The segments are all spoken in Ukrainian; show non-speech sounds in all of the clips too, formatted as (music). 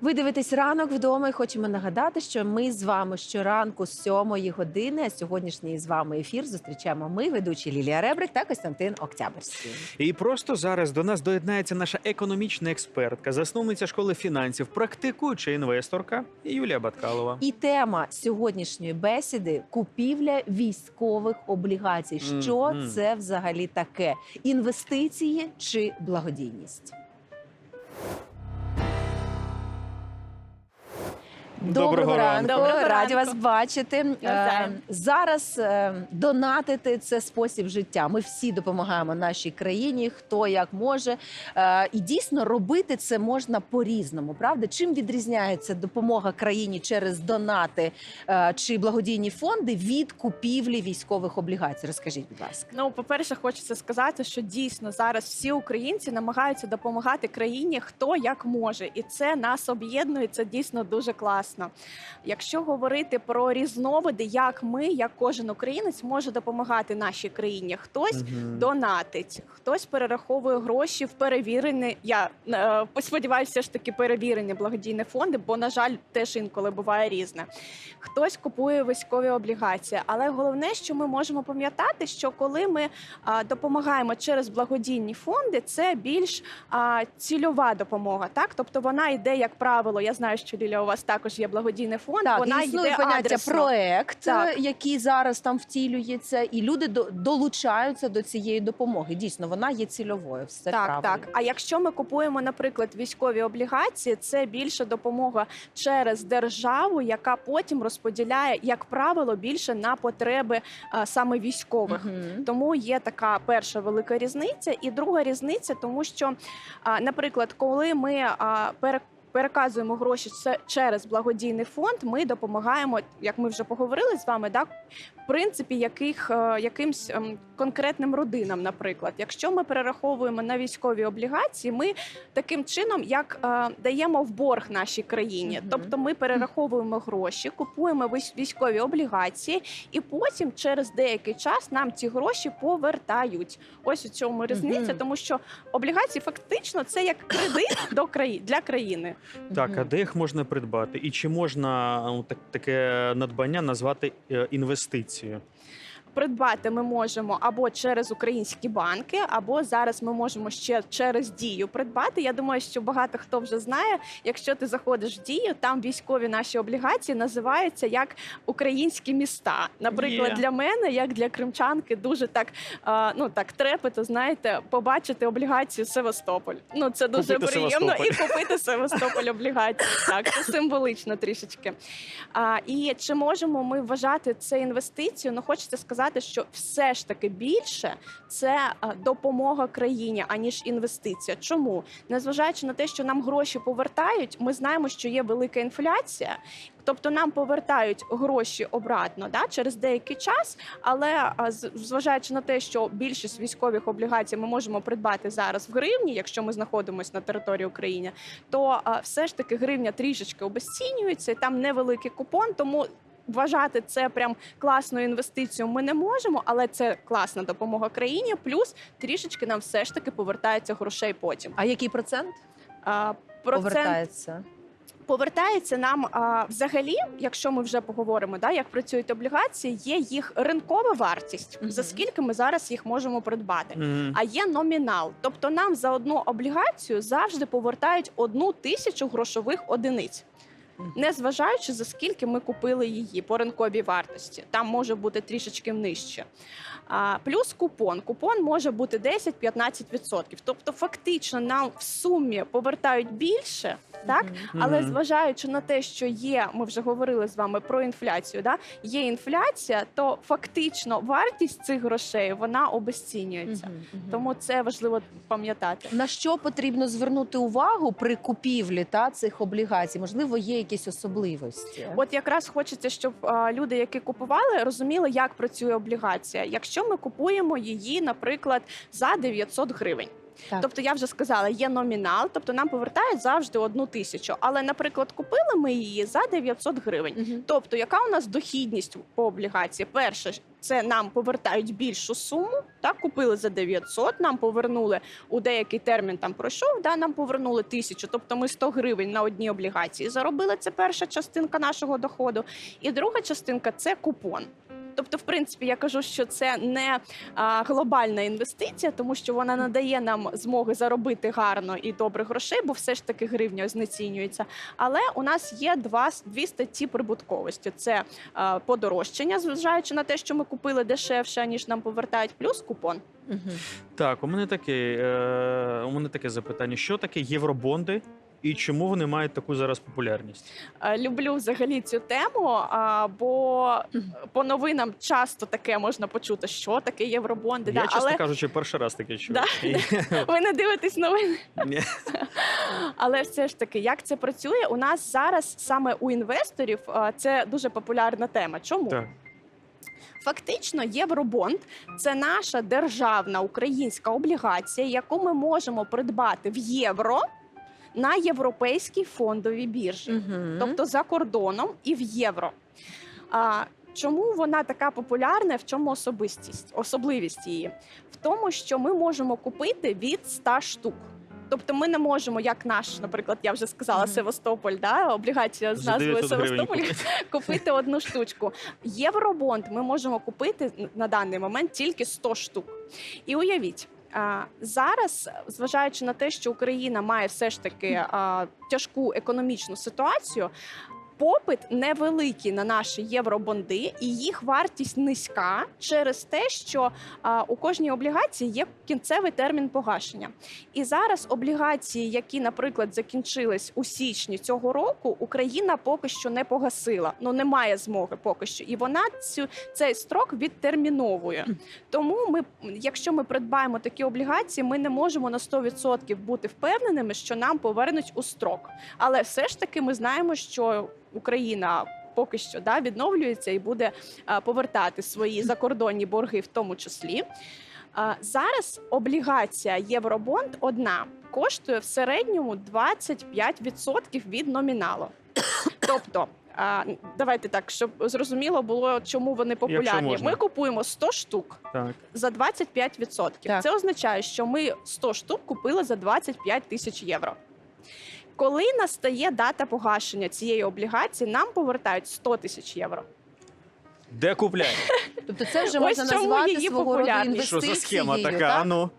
Ви дивитесь ранок вдома і хочемо нагадати, що ми з вами щоранку з 7 години. А сьогоднішній з вами ефір зустрічаємо ми, ведучі Лілія Ребрик та Костянтин Октябрьський. І просто зараз до нас доєднається наша економічна експертка, засновниця школи фінансів, практикуюча інвесторка Юлія Баткалова. І тема сьогоднішньої бесіди купівля військових облігацій. Що Мгм. це взагалі таке? Інвестиції чи благодійність? Доброго ранку. Доброго раді ранку. вас бачити. Навзаєм. Е, Зараз е, донатити це спосіб життя. Ми всі допомагаємо нашій країні, хто як може. Е, І дійсно робити це можна по-різному. Правда, чим відрізняється допомога країні через донати е, чи благодійні фонди від купівлі військових облігацій? Розкажіть, будь ласка. Ну, по-перше, хочеться сказати, що дійсно зараз всі українці намагаються допомагати країні хто як може, і це нас об'єднує. Це дійсно дуже класно. Якщо говорити про різновиди, як ми, як кожен українець, може допомагати нашій країні, хтось Мгм. донатить, хтось перераховує гроші в перевірені. Я е, сподіваюся, все ж таки перевірені благодійні фонди, бо на жаль, теж інколи буває різне. Хтось купує військові облігації, але головне, що ми можемо пам'ятати, що коли ми а, допомагаємо через благодійні фонди, це більш а, цільова допомога. Так, тобто вона йде, як правило. Я знаю, що Ліля, у вас також є благодійний фонд. Так, вона існує йде поняття адресно. проект, Так. е, який зараз там втілюється, і люди до- долучаються до цієї допомоги. Дійсно, вона є цільовою. Все так, правильно. так. А якщо ми купуємо, наприклад, військові облігації, це більше допомога через державу, яка потім розподіляє, як правило, більше на потреби а, саме військових. Мгм. Тому є така перша велика різниця, і друга різниця, тому що, а, наприклад, коли ми а, пере- Переказуємо гроші через благодійний фонд. Ми допомагаємо, як ми вже поговорили з вами, да, принципі, яких е, якимсь ем, конкретним родинам. Наприклад, якщо ми перераховуємо на військові облігації, ми таким чином як е, даємо в борг нашій країні. Тобто ми перераховуємо гроші, купуємо військ- військові облігації, і потім через деякий час нам ці гроші повертають. Ось у цьому різниця, тому що облігації фактично це як кредит до краї... для країни. Так, а де їх можна придбати? І чи можна ну, так, таке надбання назвати е, інвестицією? Придбати ми можемо або через українські банки, або зараз ми можемо ще через дію придбати. Я думаю, що багато хто вже знає. Якщо ти заходиш в дію, там військові наші облігації називаються як українські міста. Наприклад, Є. для мене, як для кримчанки, дуже так ну так трепето, знаєте, побачити облігацію Севастополь. Ну це дуже Купити приємно і купити Севастополь облігації. Так, це символично трішечки. А, і чи можемо ми вважати це інвестицією? Ну хочеться сказати, що все ж таки більше це допомога країні, аніж інвестиція. Чому? Незважаючи на те, що нам гроші повертають, ми знаємо, що є велика інфляція. Тобто нам повертають гроші обратно да, через деякий час, але зважаючи на те, що більшість військових облігацій ми можемо придбати зараз в гривні, якщо ми знаходимося на території України, то все ж таки гривня трішечки обесцінюється, там невеликий купон, тому. Вважати це прям класною інвестицією ми не можемо, але це класна допомога країні. Плюс трішечки нам все ж таки повертається грошей потім. А який процент А, процент повертається? повертається нам а, взагалі, якщо ми вже поговоримо, да, як працюють облігації, є їх ринкова вартість, Мгм. за скільки ми зараз їх можемо придбати. Мгм. А є номінал, тобто нам за одну облігацію завжди повертають одну тисячу грошових одиниць. Незважаючи за скільки ми купили її по ринковій вартості, там може бути трішечки нижче. А, плюс купон. Купон може бути 10-15%. Тобто, фактично, нам в сумі повертають більше, так? Але зважаючи на те, що є, ми вже говорили з вами про інфляцію. Да? Є інфляція, то фактично вартість цих грошей вона обесцінюється. Тому це важливо пам'ятати. На що потрібно звернути увагу при купівлі та цих облігацій? Можливо, є якісь особливості. От якраз хочеться, щоб а, люди, які купували, розуміли, як працює облігація. Якщо ми купуємо її, наприклад, за 900 гривень. Так. Тобто, я вже сказала, є номінал, тобто нам повертають завжди одну тисячу. Але, наприклад, купили ми її за 900 гривень. Мгм. Тобто, яка у нас дохідність по облігації? Перше, це нам повертають більшу суму. Так, купили за 900, нам повернули у деякий термін там пройшов, да, нам повернули тисячу. Тобто ми 100 гривень на одній облігації заробили. Це перша частинка нашого доходу. І друга частинка це купон. Тобто, в принципі, я кажу, що це не а, глобальна інвестиція, тому що вона надає нам змоги заробити гарно і добре грошей, бо все ж таки гривня знецінюється. Але у нас є два дві статті прибутковості: це а, подорожчання, зважаючи на те, що ми купили дешевше, ніж нам повертають, плюс купон. Мгм. Так, у мене таке, е, у мене таке запитання: що таке євробонди і чому вони мають таку зараз популярність? Е, Люблю взагалі цю тему, бо по новинам часто таке можна почути, що таке євробонди. Я, да, чесно але кажучи, перший раз таке чую. Да? І- ви не дивитесь новини. Ні. Але все ж таки, як це працює? У нас зараз саме у інвесторів це дуже популярна тема. Чому? Так. Фактично, євробонд це наша державна українська облігація, яку ми можемо придбати в євро на європейській фондовій біржі, Мгм. тобто за кордоном і в євро. А, чому вона така популярна? В чому особистість, особливість її? В тому, що ми можемо купити від 100 штук. Тобто ми не можемо, як наш, наприклад, я вже сказала, Мгм. Севастополь, да, облігація з назвою Севастополь, купити. (laughs) купити одну штучку. Євробонд ми можемо купити на даний момент тільки 100 штук. І уявіть. Зараз, зважаючи на те, що Україна має все ж таки тяжку економічну ситуацію, попит невеликий на наші євробонди, і їх вартість низька через те, що у кожній облігації є кінцевий термін погашення. І зараз облігації, які, наприклад, закінчились у січні цього року, Україна поки що не погасила. Ну немає змоги поки що, і вона цю цей строк відтерміновує. Тому ми, якщо ми придбаємо такі облігації, ми не можемо на 100% бути впевненими, що нам повернуть у строк. Але все ж таки ми знаємо, що Україна. Поки що да, відновлюється і буде а, повертати свої (laughs) закордонні борги, в тому числі. А, зараз облігація Євробонд одна коштує в середньому 25% від номіналу. (coughs) Тобто, а, давайте так, щоб зрозуміло було, чому вони популярні. Ми купуємо 100 штук Так. за 25%. Так. Це означає, що ми 100 штук купили за 25 тисяч євро. Коли настає дата погашення цієї облігації, нам повертають 100 тисяч євро. Де купляти? Тобто це вже Ось можна чому назвати її свого роду популярність. Що за схема така? так? А ну.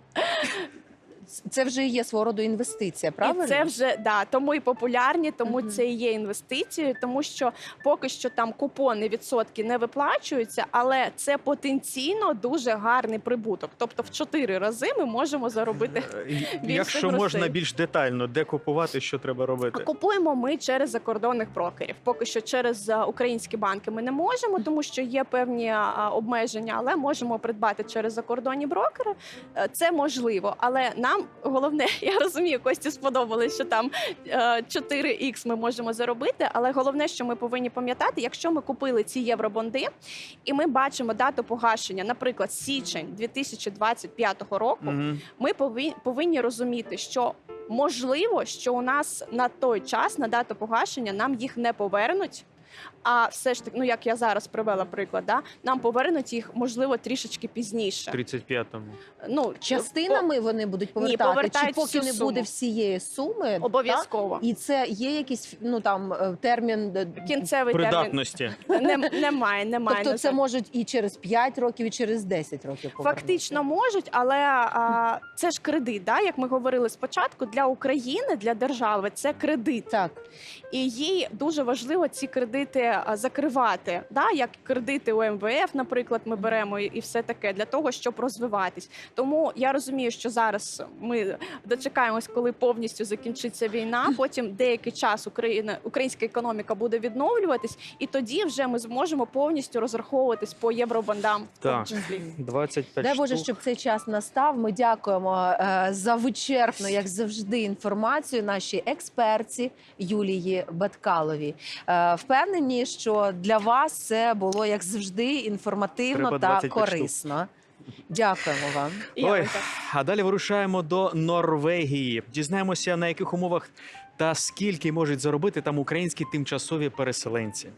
Це вже є свого роду інвестиція, правильно? І це вже да, тому і популярні, тому Мгм. це і є інвестицією, тому що поки що там купони відсотки не виплачуються, але це потенційно дуже гарний прибуток. Тобто в чотири рази ми можемо заробити. Е, більше Якщо грошей. можна більш детально, де купувати, що треба робити? купуємо ми через закордонних брокерів. Поки що через українські банки ми не можемо, тому що є певні обмеження, але можемо придбати через закордонні брокери. Е, Це можливо, але нам головне, (laughs) я розумію, Кості сподобалось, що там е, 4х ми можемо заробити. Але головне, що ми повинні пам'ятати, якщо ми купили ці євробонди, і ми бачимо дату погашення, наприклад, січень 2025 року Мгм. ми повинні розуміти, що можливо, що у нас на той час, на дату погашення, нам їх не повернуть. А все ж таки, ну як я зараз привела приклад, да, нам повернуть їх можливо трішечки пізніше. 35-му. Ну Частинами вони будуть повертати, чи поки всю не суму. буде всієї суми, обов'язково. так? і це є якийсь ну там е, термін. е, Кінцевий термін Придатності. не, немає, немає. Тобто на це жаль. можуть і через 5 років, і через 10 років повернути. Фактично можуть, але а, це ж кредит. Да? Як ми говорили спочатку, для України, для держави це кредит. Так. і їй дуже важливо ці кредити а, закривати. Да? Як кредити у МВФ, наприклад, ми беремо і все таке для того, щоб розвиватись. Тому я розумію, що зараз ми дочекаємось, коли повністю закінчиться війна. Потім деякий час Україна, українська економіка буде відновлюватись, і тоді вже ми зможемо повністю розраховуватись по євробандам. Так. 25 Дай Боже, штук. щоб цей час настав. Ми дякуємо е, за вичерпну, як завжди, інформацію нашій експерті Юлії Баткаловій. Е, впевнені, що для вас це було як завжди інформативно Треба та 25 корисно. Дякуємо вам. Ой, а далі вирушаємо до Норвегії. Дізнаємося, на яких умовах та скільки можуть заробити там українські тимчасові переселенці.